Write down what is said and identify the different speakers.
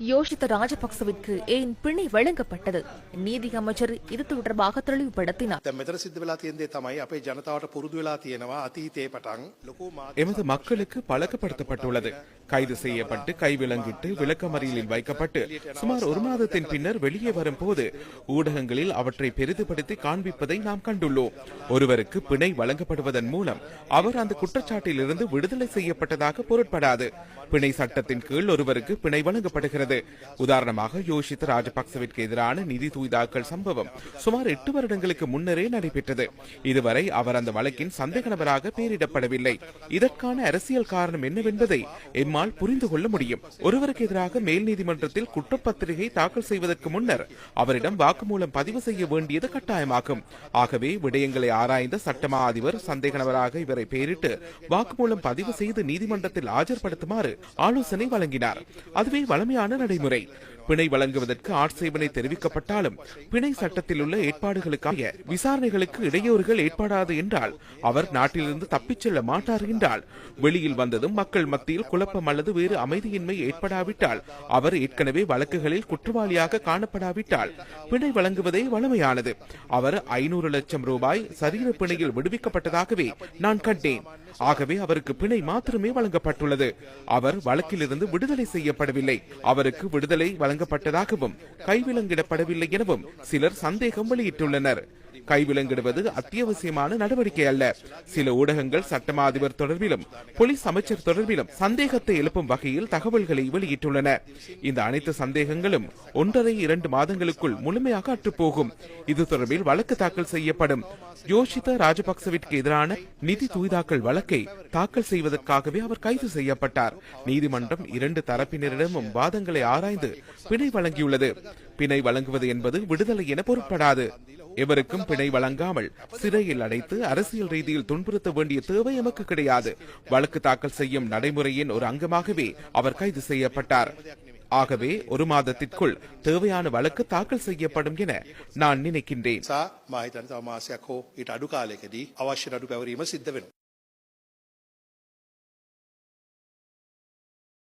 Speaker 1: யோஷித்த ராஜபக்சவிற்கு ஏன் பிணை வழங்கப்பட்டது? நீதி அமைச்சர் இது தொடர்பாக தெளிவுபடுத்தினார்.
Speaker 2: எமது மக்களுக்கு பழக்கப்படுத்தப்பட்டுள்ளது கைது செய்யப்பட்டு கைவிலங்கிட்டு விளக்கமறியலில் வைக்கப்பட்டு சுமார் ஒரு மாதத்தின் பின்னர் வெளியே வரும் போது ஊடகங்களில் அவற்றை பெரிதுபடுத்தி காண்பிப்பதை நாம் கண்டுள்ளோம் ஒருவருக்கு பிணை வழங்கப்படுவதன் மூலம் அவர் அந்த குற்றச்சாட்டில் இருந்து விடுதலை செய்யப்பட்டதாக பொருட்படாது பிணை சட்டத்தின் கீழ் ஒருவருக்கு பிணை வழங்கப்படுகிறது வருகிறது உதாரணமாக யோஷித் ராஜபக்சவிற்கு எதிரான நிதி தூய்தாக்கல் சம்பவம் சுமார் எட்டு வருடங்களுக்கு முன்னரே நடைபெற்றது. இதுவரை அவர் அந்த வழக்கின் சந்தேக நபராக பெயரிடப்படவில்லை. இதற்கான அரசியல் காரணம் என்னவென்பதை எம்மால் புரிந்து கொள்ள முடியும். ஒருவருக்கு எதிராக மேல் நீதிமன்றத்தில் குற்றப்பத்திரிகை தாக்கல் செய்வதற்கு முன்னர் அவரிடம் வாக்குமூலம் பதிவு செய்ய வேண்டியது கட்டாயமாகும். ஆகவே விடயங்களை ஆராய்ந்த சட்டமா அதிபர் சந்தேக நபராக இவரை பெயரிட்டு வாக்குமூலம் பதிவு செய்து நீதிமன்றத்தில் ஆஜர்படுத்துமாறு ஆலோசனை வழங்கினார். அதுவே வளமையான நடைமுறை. பிணை வழங்குவதற்கு ஆட்சேபனை தெரிவிக்கப்பட்டாலும் பிணை சட்டத்தில் உள்ள ஏற்பாடுகளுக்காக விசாரணைகளுக்கு இடையூறுகள் ஏற்படாது என்றால் அவர் நாட்டிலிருந்து தப்பிச் செல்ல மாட்டார் என்றால் வெளியில் வந்ததும் மக்கள் மத்தியில் குழப்பம் அல்லது வேறு அமைதியின்மை ஏற்படாவிட்டால் அவர் ஏற்கனவே வழக்குகளில் குற்றவாளியாக காணப்படாவிட்டால் பிணை வழங்குவதே வளமையானது அவர் ஐநூறு லட்சம் ரூபாய் சரீர பிணையில் விடுவிக்கப்பட்டதாகவே நான் கண்டேன். ஆகவே அவருக்கு பிணை மாத்திரமே வழங்கப்பட்டுள்ளது. அவர் வழக்கிலிருந்து விடுதலை செய்யப்படவில்லை. அவருக்கு விடுதலை வழங்கப்பட்டதாகவும் கைவிலங்கிடப்படவில்லை எனவும் சிலர் சந்தேகம் வெளியிட்டுள்ளனர். கைவிலங்கிடுவது அத்தியாவசியமான நடவடிக்கை அல்ல. சில ஊடகங்கள் சட்டமா அதிபர் தொடர்பிலும் போலீஸ் அமைச்சர் தொடர்பிலும் சந்தேகத்தை எழுப்பும் வகையில் தகவல்களை வெளியிட்டுள்ளன. இந்த அனைத்து சந்தேகங்களும் ஒன்றரை இரண்டு மாதங்களுக்குள் முழுமையாக அற்றுப்போகும். இது தொடர்பில் வழக்கு தாக்கல் செய்யப்படும். யோஷித ராஜபக்சவிற்கு எதிரான நிதி தூய்தாக்கல் வழக்கை தாக்கல் செய்வதற்காகவே அவர் கைது செய்யப்பட்டார். நீதிமன்றம் இரண்டு தரப்பினரிடமும் வாதங்களை ஆராய்ந்து பிணை வழங்கியுள்ளது. பிணை வழங்குவது என்பது விடுதலை என பொருட்படாது. எவருக்கும் பிணை வழங்காமல் சிறையில் அடைத்து அரசியல் ரீதியில் துன்புறுத்த வேண்டிய தேவை எமக்கு கிடையாது. வழக்கு தாக்கல் செய்யும் நடைமுறையின் ஒரு அங்கமாகவே அவர் கைது செய்யப்பட்டார். ஆகவே ஒரு மாதத்திற்குள் தேவையான வழக்கு தாக்கல் செய்யப்படும் என நான் நினைக்கின்றேன்.